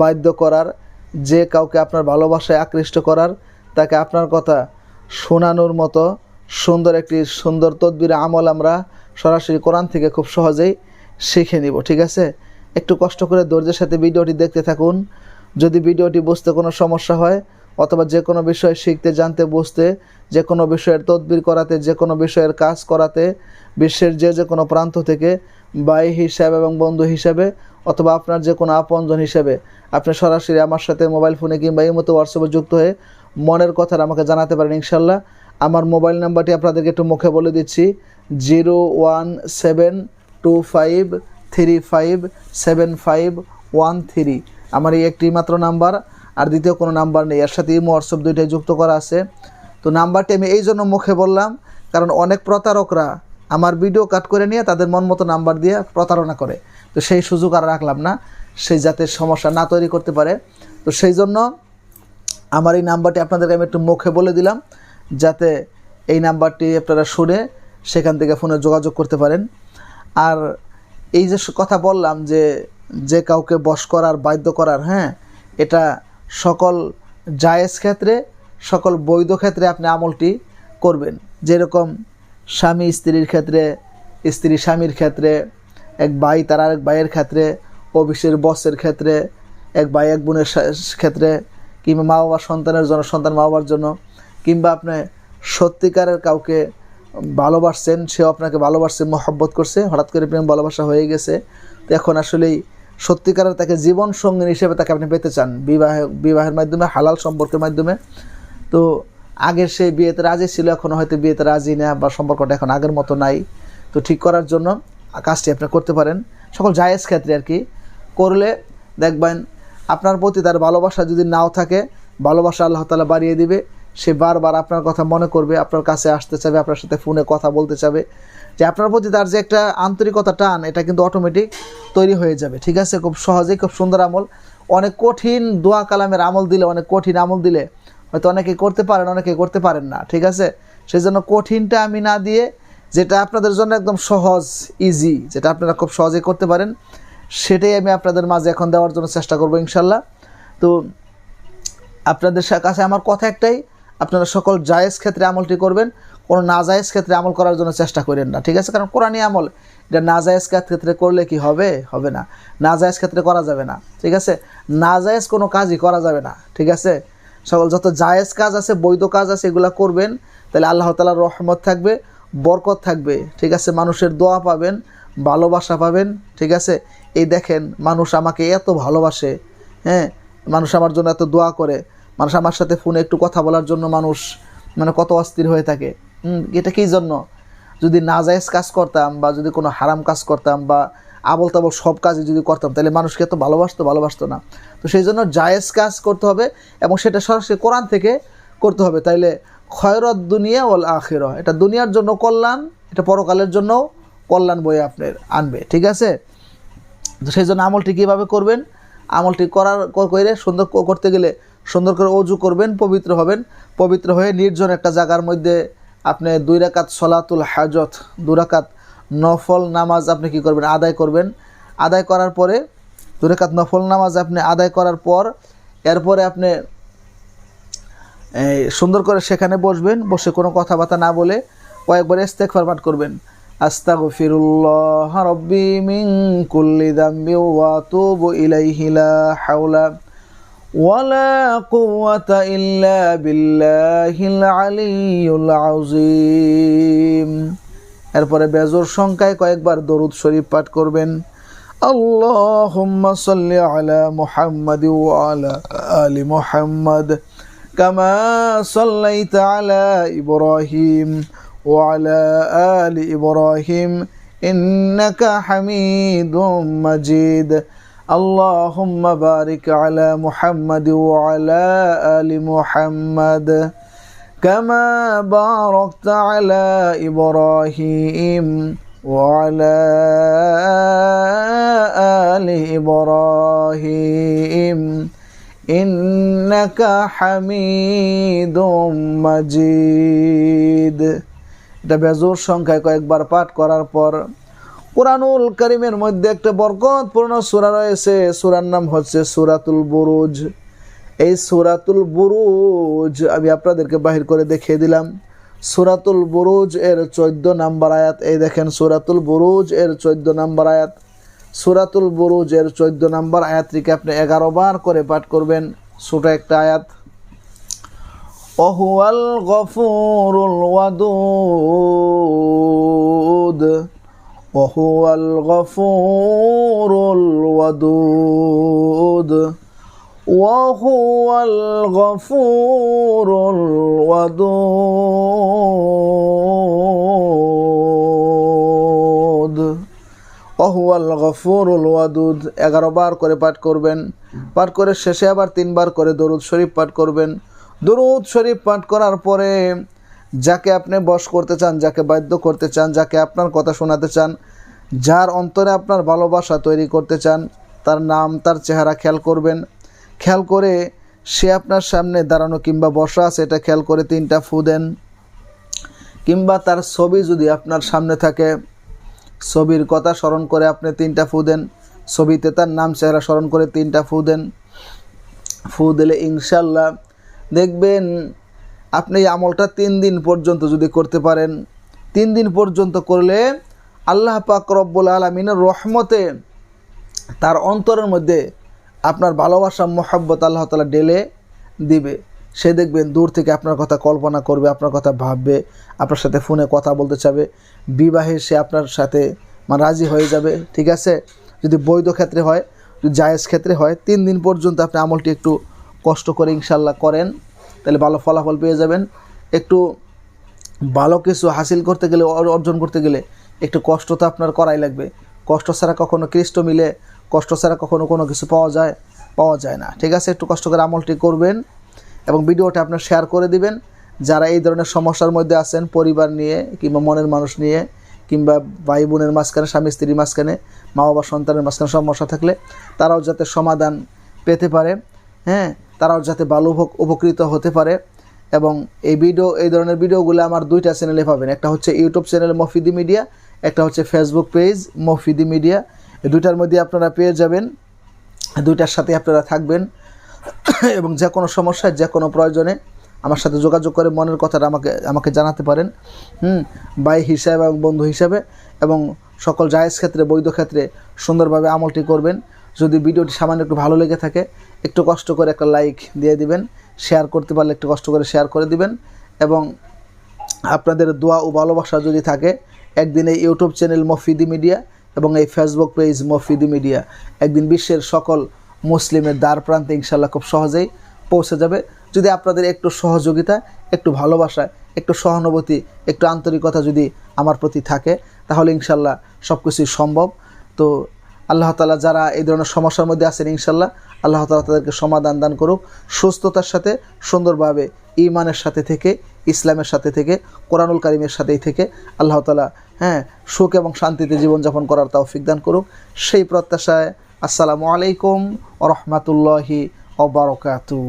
বাধ্য করার, যে কাউকে আপনার ভালোবাসায় আকৃষ্ট করার, তাকে আপনার কথা শোনানোর মতো সুন্দর একটি সুন্দর তদবির আমল আমরা সরাসরি কোরআন থেকে খুব সহজেই শিখে নিব, ঠিক আছে? একটু কষ্ট করে ধৈর্যের সাথে ভিডিওটি দেখতে থাকুন। যদি ভিডিওটি বুঝতে কোনো সমস্যা হয় অথবা যে কোনো বিষয় শিখতে, জানতে, বুঝতে, যে কোনো বিষয়ের তদবির করাতে, যে কোনো বিষয়ের কাজ করাতে, বিশ্বের যে যে কোনো প্রান্ত থেকে ভাই হিসাবে এবং বন্ধু হিসাবে অথবা আপনার যে কোনো আপনজন হিসেবে আপনি সরাসরি আমার সাথে মোবাইল ফোনে কিংবা এই মতো হোয়াটসঅ্যাপে যুক্ত হয়ে মনের কথাটা আমাকে জানাতে পারেন ইনশাল্লাহ আমার মোবাইল নাম্বারটি আপনাদেরকে একটু মুখে বলে দিচ্ছি, zero one seven two five three five seven five one three. আমার এই একটি মাত্র নাম্বার আর দ্বিতীয় কোনো নাম্বার নেই। এর সাথে ইমো হোয়াটসঅ্যাপ দুইটাই যুক্ত করা আছে। তো নাম্বারটি আমি এই জন্য মুখে বললাম, কারণ অনেক প্রতারকরা আমার ভিডিও কাট করে নিয়ে তাদের মন মতো নাম্বার দিয়ে প্রতারণা করে। তো সেই সুযোগ আর রাখলাম না, সেই যাতে সমস্যা না তৈরি করতে পারে। তো সেই জন্য আমার এই নাম্বারটি আপনাদেরকে আমি একটু মুখে বলে দিলাম, যাতে এই নাম্বারটি আপনারা শুনে সেখান থেকে ফোনে যোগাযোগ করতে পারেন। আর এই যে কথা বললাম যে যে কাউকে বশ করার, বাধ্য করার হ্যাঁ এটা সকল জায়েজ ক্ষেত্রে, সকল বৈধ ক্ষেত্রে আপনি আমলটি করবেন। যেরকম স্বামী স্ত্রীর ক্ষেত্রে, স্ত্রী স্বামীর ক্ষেত্রে, এক ভাই তার আরেক ভাইয়ের ক্ষেত্রে, অফিসের বসের ক্ষেত্রে, এক ভাই এক বোনের ক্ষেত্রে, কিংবা মা বাবার সন্তানের জন্য, সন্তান মা বাবার জন্য, কিংবা আপনি সত্যিকারের কাউকে ভালোবাসছেন, সেও আপনাকে ভালোবাসছে, মহব্বত করছে, হঠাৎ করে প্রেম ভালোবাসা হয়ে গেছে, তো এখন আসলেই সত্যিকারের তাকে জীবন সঙ্গী হিসেবে তাকে আপনি পেতে চান বিবাহ, বিবাহের মাধ্যমে, হালাল সম্পর্কের মাধ্যমে। তো আগের সেই বিয়েতে রাজি ছিল, এখন হয়তো বিয়েতে রাজি না বা সম্পর্কটা এখন আগের মতো নাই। তো ঠিক করার জন্য কাজটি আপনি করতে পারেন। সকল জায়েজ ক্ষেত্রে আর কি। করলে দেখবেন আপনার প্রতি তার ভালোবাসা যদি নাও থাকে, ভালোবাসা আল্লাহ তালা বাড়িয়ে দিবে। সে বারবার আপনার কথা মনে করবে, আপনার কাছে আসতে চাবে আপনার সাথে ফোনে কথা বলতে চাবে যে আপনার প্রতি তার যে একটা আন্তরিকতা টান, এটা কিন্তু অটোমেটিক তৈরি হয়ে যাবে, ঠিক আছে? খুব সহজেই, খুব সুন্দর আমল। অনেক কঠিন দোয়া কালামের আমল দিলে, অনেক কঠিন আমল দিলে হয়তো অনেকে করতে পারেন, অনেকে করতে পারেন না, ঠিক আছে? সেই জন্য কঠিনটা আমি না দিয়ে, যেটা আপনাদের জন্য একদম সহজ ইজি যেটা আপনারা খুব সহজেই করতে পারেন, সেটাই আমি আপনাদের মাঝে এখন দেওয়ার জন্য চেষ্টা করব ইনশাল্লাহ তো আপনাদের কাছে আমার কথা একটাই, আপনারা সকল জায়েজ ক্ষেত্রে আমলটি করবেন। কোনো নাজায়েজ ক্ষেত্রে আমল করার জন্য চেষ্টা করেন না, ঠিক আছে? কারণ কোরআনী আমল। এটা নাজায়েজ ক্ষেত্রে করলে কি হবে? হবে না। নাজায়েজ ক্ষেত্রে করা যাবে না, ঠিক আছে? নাজায়েজ কোনো কাজই করা যাবে না, ঠিক আছে? সকল যত জায়েজ কাজ আছে, বৈধ কাজ আছে, এগুলো করবেন, তাহলে আল্লাহ তালার রহমত থাকবে, বরকত থাকবে, ঠিক আছে? মানুষের দোয়া পাবেন, ভালোবাসা পাবেন, ঠিক আছে? এই দেখেন, মানুষ আমাকে এত ভালোবাসে হ্যাঁ? মানুষ আমার জন্য এত দোয়া করে, মানুষ আমার সাথে ফোনে একটু কথা বলার জন্য মানুষ মানে কত অস্থির হয়ে থাকে। এটা কী জন্য? যদি নাজায়েজ কাজ করতাম বা যদি কোনো হারাম কাজ করতাম বা আবল তাবল সব কাজই যদি করতাম, তাহলে মানুষকে এত ভালোবাসতো ভালোবাসতো না। তো সেই জন্য জায়েজ কাজ করতে হবে এবং সেটা সরাসরি কোরআন থেকে করতে হবে। তাইলে খয়রত দুনিয়া ওল আখের এটা দুনিয়ার জন্য কল্যাণ, এটা পরকালের জন্য কল্যাণ বয়ে আপনার আনবে, ঠিক আছে? তো সেই জন্য আমলটি কীভাবে করবেন? আমলটি করার করে সুন্দর করতে গেলে সুন্দর করে অজু করবেন, পবিত্র হবেন। পবিত্র হয়ে নির্জন একটা জায়গার মধ্যে আপনি দুই রাকাত সলাতুল হাজত, দু রাকাত নফল নামাজ আপনি কি করবেন? আদায় করবেন। আদায় করার পরে, দু রাকাত নফল নামাজ আপনি আদায় করার পর, এরপরে আপনি সুন্দর করে সেখানে বসবেন, বসে কোনো কথাবার্তা না বলে কয়েকবার ইস্তেকফার পাঠ করবেন। আস্তাগফিরুল্লাহ রব্বি মিন কুল্লি দাম্বি ওয়া তুবু ইলাইহি লা হাওলা। ولا قوة إلا بالله العلي العظيم এরপরে বেজোর সংখ্যায় কয়েকবার দরুদ শরীফ পাঠ করবেন আল্লাহুম্মা সাল্লি আলা মুহাম্মাদ ওয়া আলা আলি মুহাম্মাদ কামা সাল্লাইতা আলা ইব্রাহিম ওয়া আলা আলি ইব্রাহিম ইন্নাকা হামিদুম মাজিদ اللهم بارك على محمد وعلى آل محمد كما باركت على إبراهيم وعلى آل إبراهيم إنك حميد مجيد এটা বেজোর সংখ্যায় কয়েকবার পাঠ করার পর কোরআনুল করিমের মধ্যে একটা বরকতপূর্ণ সূরা রয়েছে। সূরার নাম হচ্ছে সুরাতুল বুরুজ। এই সুরাতুল বুরুজ আমি আপনাদেরকে বাহির করে দেখিয়ে দিলাম। সুরাতুল বুরুজ এর চোদ্দ নাম্বার আয়াত। এই দেখেন, সুরাতুল বুরুজ এর চোদ্দ নাম্বার আয়াত। সুরাতুল বুরুজ এর চোদ্দ নাম্বার আয়াতটিকে আপনি এগারো বার করে পাঠ করবেন। ছোট একটা আয়াত। وهو الغفور الودود وهو الغفور الودود وهو الغفور الودود অহুয়াল গফুরুল ওয়াদুদ এগারো বার করে পাঠ করবেন পাঠ করে শেষে আবার তিনবার করে দরুদ শরীফ পাঠ করবেন দরুদ শরীফ পাঠ করার পরে যাকে আপনি বশ করতে চান, যাকে বাধ্য করতে চান, যাকে আপনার কথা শোনাতে চান, যার অন্তরে আপনার ভালোবাসা তৈরি করতে চান, তার নাম, তার চেহারা খেয়াল করবেন। খেয়াল করে সে আপনার সামনে দাঁড়ানো কিংবা বসা আছে, এটা খেয়াল করে তিনটা ফু দেন। কিংবা তার ছবি যদি আপনার সামনে থাকে, ছবির কথা স্মরণ করে আপনি তিনটা ফু দেন। ছবিতে তার নাম, চেহারা স্মরণ করে তিনটা ফু দেন। ফু দিলে ইনশাল্লাহ দেখবেন আপনি এই আমলটা তিন দিন পর্যন্ত যদি করতে পারেন, তিন দিন পর্যন্ত করলে আল্লাহ পাক রব্বুল আলমিনের রহমতে তার অন্তরের মধ্যে আপনার ভালোবাসা, মোহাব্বত আল্লাহ তালা ডেলে দিবে। সে দেখবেন দূর থেকে আপনার কথা কল্পনা করবে, আপনার কথা ভাববে, আপনার সাথে ফোনে কথা বলতে চাবে, বিবাহে সে আপনার সাথে মানে রাজি হয়ে যাবে, ঠিক আছে? যদি বৈধ ক্ষেত্রে হয়, যদি জায়েজ ক্ষেত্রে হয়, তিন দিন পর্যন্ত আপনি আমলটি একটু কষ্ট করে ইনশাল্লাহ করেন। তাহলে ভালো ফলাফল পেয়ে যাবেন। একটু ভালো কিছু হাসিল করতে গেলে অর্জন করতে গেলে একটু কষ্ট তো আপনার করাই লাগবে। কষ্ট ছাড়া কখনো কৃষ্ট মিলে, কষ্ট ছাড়া কখনো কোনো কিছু পাওয়া যায় পাওয়া যায় না। ঠিক আছে? একটু কষ্ট করে আমলটি করবেন এবং ভিডিওটা আপনার শেয়ার করে দিবেন। যারা এই ধরনের সমস্যার মধ্যে আছেন, পরিবার নিয়ে কিংবা মনের মানুষ নিয়ে, কিংবা ভাই বোনের মাঝখানে, স্বামী স্ত্রীর মাঝখানে মা বাবা সন্তানের মাঝখানে সমস্যা থাকলে তারাও যাতে সমাধান পেতে পারে। হ্যাঁ? তারাও যাতে ভালো উপকৃত হতে পারে। এবং এই ভিডিও, এই ধরনের ভিডিওগুলো আমার দুইটা চ্যানেলে পাবেন। একটা হচ্ছে ইউটিউব চ্যানেল মফিদি মিডিয়া একটা হচ্ছে ফেসবুক পেজ মফিদি মিডিয়া এই দুইটার মধ্যে আপনারা পেয়ে যাবেন। দুইটার সাথে আপনারা থাকবেন। এবং যে কোনো সমস্যায় যে কোনো প্রয়োজনে আমার সাথে যোগাযোগ করে মনের কথাটা আমাকে আমাকে জানাতে পারেন। হুম, ভাই হিসাবে এবং বন্ধু হিসাবে। এবং সকল জায়েজ ক্ষেত্রে, বৈধ ক্ষেত্রে সুন্দরভাবে আমলটি করবেন। যদি ভিডিওটি সামান্য একটু ভালো লেগে থাকে, একটু কষ্ট করে একটা লাইক দিয়ে দিবেন শেয়ার করতে পারলে একটু কষ্ট করে শেয়ার করে দিবেন এবং আপনাদের দোয়া ও ভালোবাসা যদি থাকে, একদিন এই ইউটিউব চ্যানেল মফিদি মিডিয়া এবং এই ফেসবুক পেজ মফিদি মিডিয়া একদিন বিশ্বের সকল মুসলিমের দ্বার প্রান্তে ইনশাল্লাহ খুব সহজেই পৌঁছে যাবে। যদি আপনাদের একটু সহযোগিতা, একটু ভালোবাসা, একটু সহানুভূতি, একটু আন্তরিকতা যদি আমার প্রতি থাকে, তাহলে ইনশাল্লাহ সব কিছুই সম্ভব। তো আল্লাহ তালা যারা এই ধরনের সমস্যার মধ্যে আছেন ইনশাল্লাহ আল্লাহ তালা তাদেরকে সমাধান দান করুক সুস্থতার সাথে, সুন্দরভাবে ইমানের সাথে থেকে, ইসলামের সাথে থেকে, কোরআনুল কারিমের সাথেই থেকে আল্লাহ তালা হ্যাঁ সুখ এবং শান্তিতে জীবনযাপন করার তৌফিক দান করুক। সেই প্রত্যাশায় আসসালামু আলাইকুম রহমতুল্লাহি ওবরকাতু